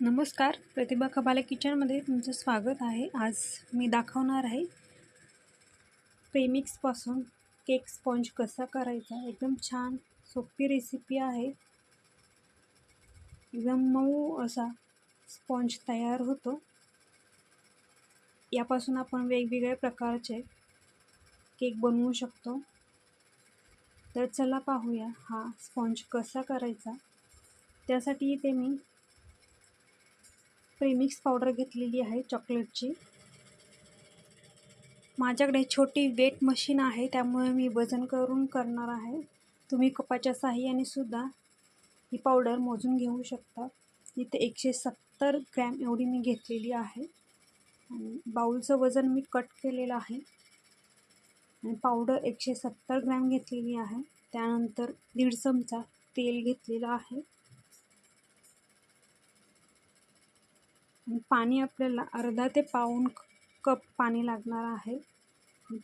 नमस्कार प्रतिभा कबाले किचनमध्ये तुमचं स्वागत आहे. आज मी दाखवणार आहे प्रेमिक्सपासून केक स्पॉन्ज कसा करायचा. एकदम छान सोपी रेसिपी आहे. एकदम मऊ असा स्पॉन्ज तयार होतो. यापासून आपण वेगवेगळ्या प्रकारचे केक बनवू शकतो. तर चला पाहूया हा स्पॉन्ज कसा करायचा. त्यासाठी इथे मी प्रेमिक्स पावडर घेतलेली आहे चॉकलेटची. माझ्याकडे छोटी वेट मशीन आहे त्यामुळे मी वजन करून करणार आहे. तुम्ही कपाच्या साह्याने सुद्धा ही पावडर मोजून घेऊ शकता. इथे एकशे सत्तर ग्रॅम एवढी मी घेतलेली आहे. आणि बाऊलचं वजन मी कट केलेलं आहे. आणि पावडर एकशे सत्तर ग्रॅम घेतलेली आहे. त्यानंतर दीड चमचा तेल घेतलेलं आहे. पाणी आपल्याला अर्धा ते पाऊण कप पाणी लागणार आहे.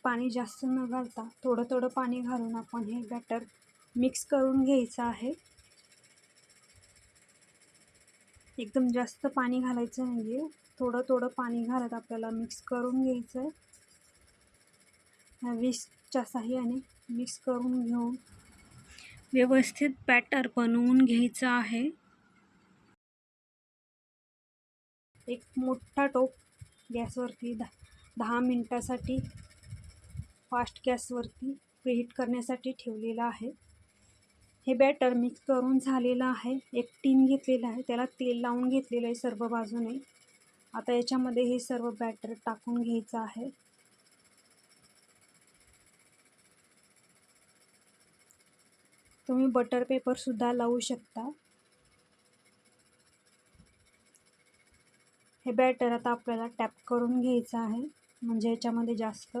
पाणी जास्त न घालता थोडं थोडं पाणी घालून आपण हे बॅटर मिक्स करून घ्यायचं आहे. एकदम जास्त पाणी घालायचं नाही आहे थोडं थोडं पाणी घालत आपल्याला मिक्स करून घ्यायचं आहे ह्या विस्कच्या साह्याने मिक्स करून घेऊन व्यवस्थित बॅटर बनवून घ्यायचं आहे. एक मोठा टोप गॅसवरती दा दहा मिनटासाठी फास्ट गॅसवरती प्रीहीट करण्यासाठी ठेवलेला आहे. हे बॅटर मिक्स करून झालेलं आहे. एक टीन घेतलेलं आहे. त्याला तेल लावून घेतलेलं आहे सर्व बाजूने. आता याच्यामध्ये हे सर्व बॅटर टाकून घ्यायचं आहे. तुम्ही बटर पेपरसुद्धा लावू शकता. हे बॅटर आता आपल्याला टॅप करून घ्यायचं आहे. म्हणजे याच्यामध्ये जास्त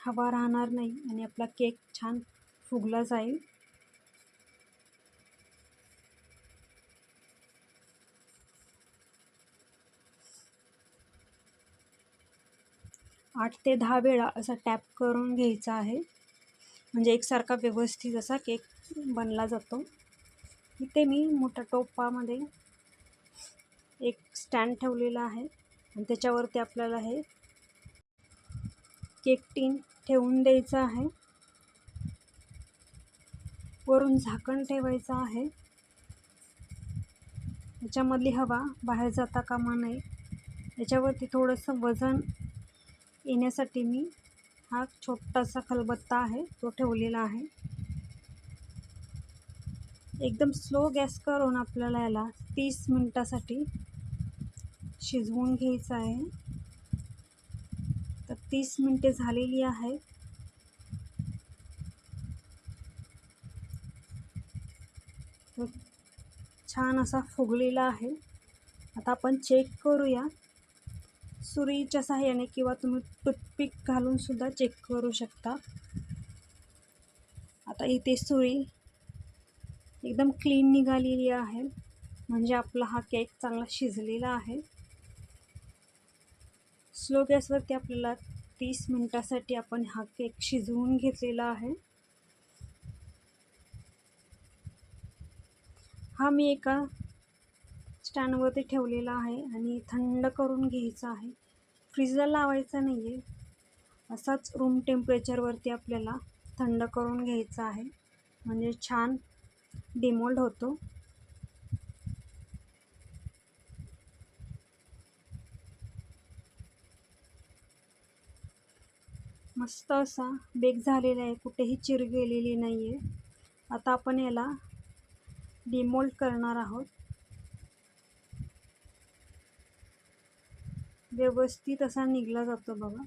हवा राहणार नाही आणि आपला केक छान फुगला जाईल. आठ ते दहा वेळा असा टॅप करून घ्यायचा आहे. म्हणजे एकसारखा व्यवस्थित असा केक बनला जातो. इथे मी मोठ्या टोपामध्ये एक स्टँड ठेवलेला आहे. आणि त्याच्यावरती आपल्याला हे केक टीन ठेवून द्यायचं आहे. वरून झाकण ठेवायचं आहे. याच्यामधली हवा बाहेर जाता कामा नये. याच्यावरती थोडंसं वजन येण्यासाठी मी हा छोटासा खलबत्ता आहे तो ठेवलेला आहे. एकदम स्लो गॅस करून आपल्याला याला तीस मिनटासाठी शिजवून घ्यायचं आहे. तर तीस मिनटे झालेली आहे तर छान असा फुगलेला आहे. आता आपण चेक करूया. सुरीच्या सहाय्याने किंवा तुम्ही टूथपिक घालूनसुद्धा चेक करू शकता. आता इथे सुरी एकदम क्लीन निघालेली आहे. म्हणजे आपला हा केक चांगला शिजलेला आहे. स्लो गॅसवरती आपल्याला तीस मिनटासाठी आपण हा केक शिजवून घेतलेला आहे. हा मी एका स्टँडवरती ठेवलेला आहे आणि थंड करून घ्यायचा आहे. फ्रीजला लावायचा नाही आहे असाच रूम टेम्परेचरवरती आपल्याला थंड करून घ्यायचा आहे. म्हणजे छान डिमोल्ड होतो. मस्त असा बेक झालेला आहे कुठेही चिर गेलेली नाही आहे आता आपण याला डिमोल्ड करणार आहोत. व्यवस्थित असा निघला जातो बघा.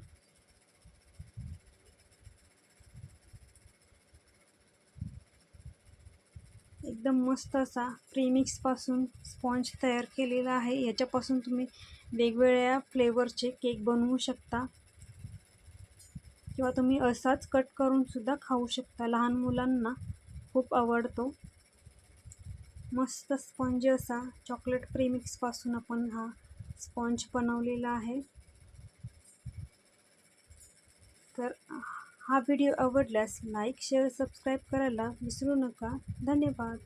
एकदम मस्त असा प्रीमिक्सपासून स्पॉन्ज तयार केलेला आहे. याच्यापासून तुम्ही वेगवेगळ्या फ्लेवरचे केक बनवू शकता. किंवा तुम्ही असाच कट करून सुद्धा खाऊ शकता. लहान मुलांना खूप आवडतो. मस्त स्पॉन्ज असा. चॉकलेट प्रेमिक्सपासून आपण हा स्पॉन्ज बनवलेला आहे. तर हा व्हिडिओ आवडल्यास लाईक शेअर सबस्क्राईब करायला विसरू नका. धन्यवाद.